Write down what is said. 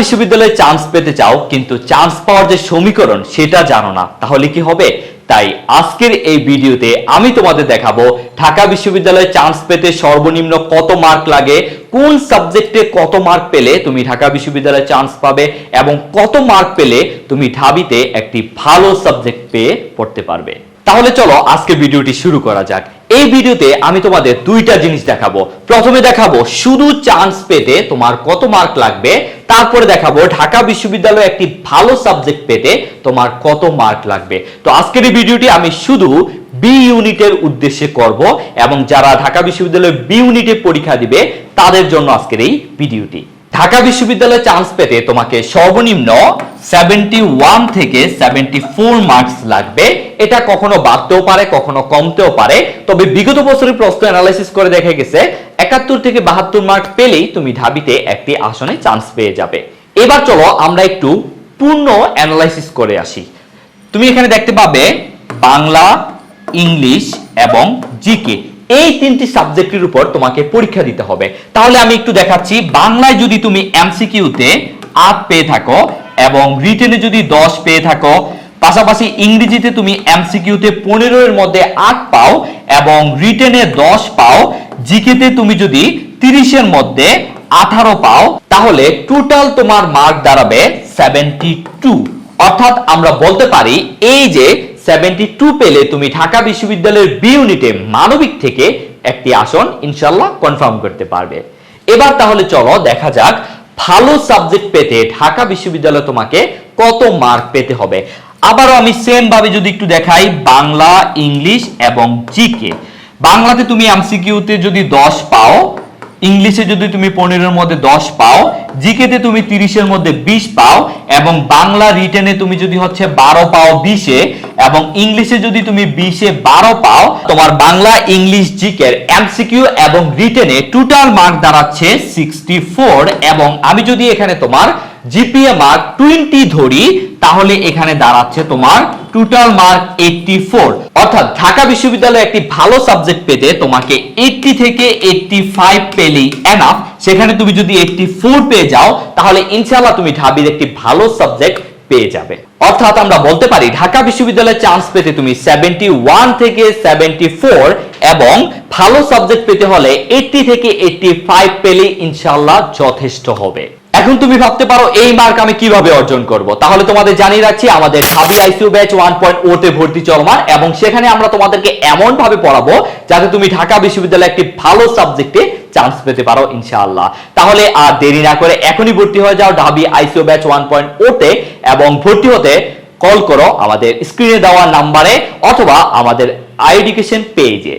বিশ্ববিদ্যালয়ে চান্স পেতে চাও, কিন্তু চান্স পাওয়ার যে সমীকরণ, সেটা জানো না। তাহলে কি হবে? তাই আজকের এই ভিডিওতে আমি তোমাদের দেখাবো ঢাকা বিশ্ববিদ্যালয়ে চান্স পেতে সর্বনিম্ন কত মার্ক লাগে, কোন সাবজেক্টে কত মার্ক পেলে তুমি ঢাকা বিশ্ববিদ্যালয়ে চান্স পাবে, এবং কত মার্ক পেলে তুমি ঢাবিতে একটি ভালো সাবজেক্ট পেয়ে পড়তে পারবে। তাহলে চলো আজকে ভিডিওটি শুরু করা যাক। এই ভিডিওতে আমি তোমাদের দুইটা জিনিস দেখাবো। প্রথমে দেখাবো শুধু চান্স পেতে তোমার কত মার্ক লাগবে, তারপরে দেখাবো ঢাকা বিশ্ববিদ্যালয়ে একটি ভালো সাবজেক্ট পেতে তোমার কত মার্ক লাগবে। তো আজকের এই ভিডিওটি আমি শুধু বি ইউনিটের উদ্দেশ্যে করব এবং যারা ঢাকা বিশ্ববিদ্যালয়ে বি ইউনিটে পরীক্ষা দিবে, তাদের জন্য আজকের এই ভিডিওটি। ঢাকা বিশ্ববিদ্যালয়ে চান্স পেতে তোমাকে সর্বনিম্ন সেভেন্টি ওয়ান থেকে সেভেন্টি ফোর মার্কস লাগবে। এটা কখনো বাড়তেও পারে, কখনো কমতেও পারে। তবে বিগত বছরের প্রশ্ন অ্যানালাইসিস করে দেখা গেছে, একাত্তর থেকে বাহাত্তর মার্ক পেলেই তুমি ঢাবিতে একটি আসনে চান্স পেয়ে যাবে। এবার চলো আমরা একটু পূর্ণ অ্যানালাইসিস করে আসি। তুমি এখানে দেখতে পাবে বাংলা, ইংলিশ এবং জিকে। এই তিনটি সাবজেক্টের উপর তোমাকে পরীক্ষা দিতে হবে। তাহলে আমি একটু দেখাচ্ছি, বাংলায় যদি তুমি এমসিকিউতে আট পেয়ে থাকো এবং রিটেনে যদি দশ পেয়ে থাকো, পাশাপাশি ইংরেজিতে তুমি এমসিকিউতে পনেরো এর মধ্যে আট পাও এবং রিটেনে দশ পাও, জিকেতে তুমি যদি তিরিশের মধ্যে আঠারো পাও, তাহলে টোটাল তোমার মার্ক দাঁড়াবে সেভেন্টি টু অর্থাৎ আমরা বলতে পারি, এই যে সেভেন্টি টু পেলে তুমি ঢাকা বিশ্ববিদ্যালয়ের বি ইউনিটে মানবিক থেকে একটি আসন ইনশাল্লাহ কনফার্ম করতে পারবে। এবার তাহলে চলো দেখা যাক ভালো সাবজেক্ট পেতে ঢাকা বিশ্ববিদ্যালয়ে তোমাকে কত মার্ক পেতে হবে। আবারও আমি সেম ভাবে যদি একটু দেখাই, বাংলা, ইংলিশ এবং জিকে। বাংলাতে তুমি এমসিকিউতে যদি দশ পাও, ইংলিশে যদি তুমি পনেরোর মধ্যে দশ পাও, জিকেতে তুমি তিরিশের মধ্যে বিশ পাও এবং বাংলা রিটেনে তুমি যদি হচ্ছে বারো পাও, বিশে এবং ইংলিশে যদি তুমি বিশে বারো পাও, তোমার বাংলা, ইংলিশ, জিকের এমসিকিউ এবং রিটেনে টোটাল মার্ক দাঁড়াচ্ছে সিক্সটি এবং আমি যদি এখানে তোমার জিপিএ মার্ক টোয়েন্টি ধরি, তাহলে এখানে দাঁড়াচ্ছে তোমার টোটাল মার্ক এইটটি ফোর অর্থাৎ ঢাকা বিশ্ববিদ্যালয়ে একটি ভালো সাবজেক্ট পেতে তোমাকে এইটটি থেকে এইটটি ফাইভ পেলেই এনাফ সেখানে তুমি যদি এইটটি ফোর পেয়ে যাও, তাহলে ইনশাল্লাহ তুমি ঢাবির একটি ভালো সাবজেক্ট পেয়ে যাবে। অর্থাৎ আমরা বলতে পারি, ঢাকা বিশ্ববিদ্যালয়ে চান্স পেতে তুমি সেভেন্টি ওয়ান থেকে সেভেন্টি ফোর এবং ভালো সাবজেক্ট পেতে হলে এইটটি থেকে এইটটি ফাইভ পেলে ইনশাল্লাহ যথেষ্ট হবে। এখন তুমি ভাবতে পারো, এই মার্ক আমি কীভাবে অর্জন করব? তাহলে তোমাদের জানিয়ে রাখছি, আমাদের Dhabi ICU batch one point ওতে ভর্তি চলমান এবং সেখানে আমরা তোমাদেরকে এমন ভাবে পড়াবো যাতে তুমি ঢাকা বিশ্ববিদ্যালয়ে একটি ভালো সাবজেক্টে চান্স পেতে পারো, ইনশাআল্লাহ। তাহলে আর দেরি না করে এখনই ভর্তি হয়ে যাও Dhabi ICU batch one point ওতে এবং ভর্তি হতে কল করো আমাদের স্ক্রিনে দেওয়া নাম্বারে অথবা আমাদের আইডিকেশন পেজে